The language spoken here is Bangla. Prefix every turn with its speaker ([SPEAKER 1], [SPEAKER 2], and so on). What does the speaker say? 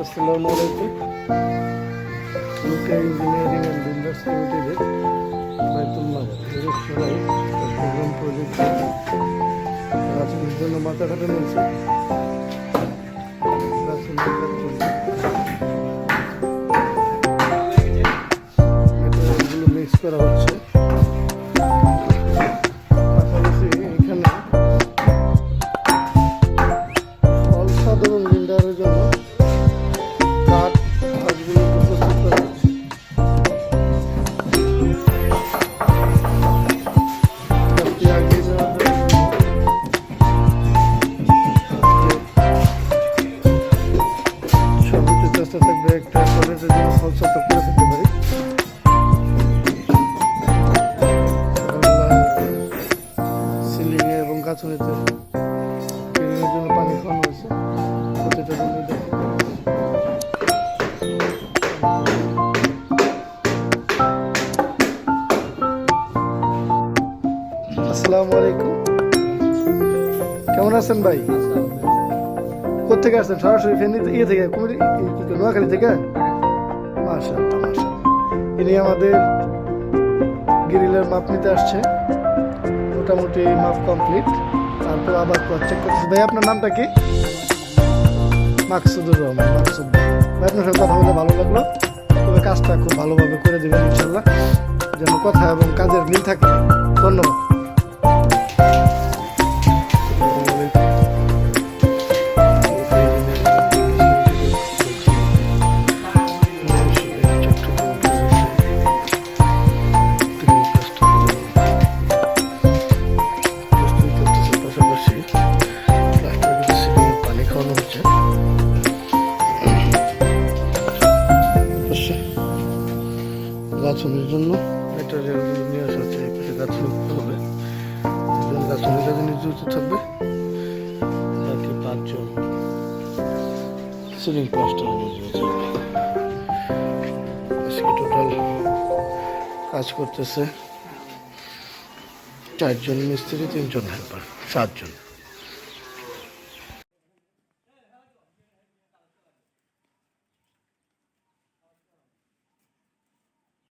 [SPEAKER 1] আসসালামু আলাইকুম। লুকা ইঞ্জিনিয়ারিং অ্যান্ড বিল্ডার্স লিমিটেডের বাইতুল্লাহ সবাই প্রোগ্রাম প্রজেক্ট গাছের জন্য মাথা পাশাপাশি এখানে অসাধারণ বিল্ডারের জন্য ফলসত করে থাকতে পারি। সিলিংয়ে এবং গাছনিতে ক্লিনের জন্য পানি খাওয়ানো হয়েছে। প্রতিটা রুমে আসসালামু আলাইকুম। কেমন আছেন ভাই? কোথেকে আসছেন? সরাসরি ফেন ইয়ে থেকে কুমির নোয়াখালী থেকে? মাশাআল্লাহ মাশাআল্লাহ ইনি আমাদের গ্রিলের মাপ নিতে আসছে। মোটামুটি মাপ কমপ্লিট। তারপর আবার চেক করতেছি। ভাই, আপনার নামটা কি? মাকসুদুর রহমান মাকসুদ ভাই, আপনার সঙ্গে কথা বলে ভালো লাগল। তবে কাজটা খুব ভালোভাবে করে দেবেন ইনশাল্লাহ। যেন কথা এবং কাজের মিল থাকে। ধন্যবাদ। খাওয়ানো হচ্ছে গাছনের জন্য। ম্যাটেরিয়ালগুলো নিয়ে আসা হচ্ছে এই পাশে গাছ হবে। গাছনের থাকবে বাকি পাঁচজন সিলিং প্লাস্টার আজকে টোটাল কাজ করতেছে চারজন মিস্ত্রি, তিনজন হেল্পার সাতজন।